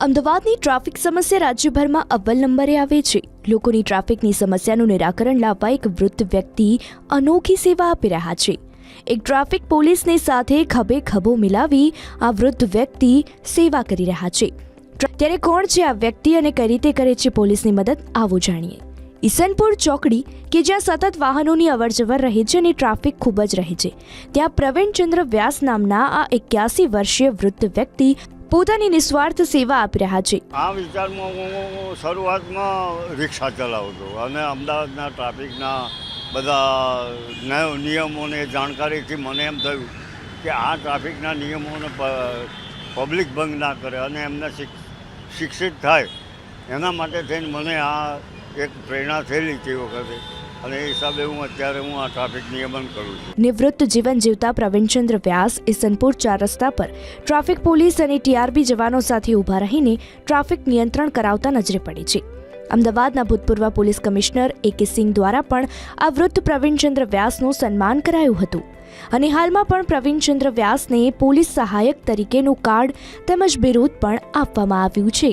અમદાવાદની ટ્રાફિક સમસ્યા રાજ્યભરમાં અવ્વલ નંબરે આવે છે. લોકોની ટ્રાફિકની સમસ્યાનું નિરાકરણ લાવવા એક વૃદ્ધ વ્યક્તિ અનોખી સેવા આપી રહ્યા છે. એક ટ્રાફિક પોલીસની સાથે ખભે ખભો મિલાવી આ વૃદ્ધ વ્યક્તિ સેવા કરી રહ્યા છે. ત્યારે કોણ છે આ વ્યક્તિ અને કઈ રીતે કરે છે પોલીસની મદદ, આવો જાણીએ. ઈસનપુર ચોકડી, કે જ્યાં સતત વાહનોની અવરજવર રહે છે અને ટ્રાફિક ખૂબ જ રહે છે. ત્યાં પ્રવીણચંદ્ર વ્યાસ નામના આ એક્યાસી વર્ષીય વૃદ્ધ વ્યક્તિ પોતાની નિસ્વાર્થ સેવા આપી રહ્યા છે. આ વિસ્તારમાં હું શરૂઆતમાં રિક્ષા ચલાવતો અને અમદાવાદના ટ્રાફિકના બધા નયો નિયમોને જાણકારીથી મને એમ થયું કે આ ટ્રાફિકના નિયમોને પબ્લિક ભંગ ના કરે અને એમને શિક્ષિત થાય. એના માટે થઈને મને આ એક પ્રેરણા થયેલી તે વખતે. અને એ હિસાબે હું અત્યારે હું આ ટ્રાફિક નિયમન કરું છું. નિવૃત્ત જીવન જીવતા પ્રવીણચંદ્ર વ્યાસ, ઇસનપુર ચાર રસ્તા પર. ટ્રાફિક પોલીસ અને ટીઆરબી જવાનો સાથે ઊભા રહીને ટ્રાફિક નિયંત્રણ કરાવતા નજરે પડે છે. અમદાવાદના ભૂતપૂર્વ પોલીસ કમિશનર એ કે સિંહ દ્વારા પણ આ વૃદ્ધ પ્રવીણચંદ્ર વ્યાસનું સન્માન કરાયું હતું. અને હાલમાં પણ પ્રવીણચંદ્ર વ્યાસને પોલીસ સહાયક તરીકેનું કાર્ડ તેમજ બિરુદ પણ આપવામાં આવ્યું છે.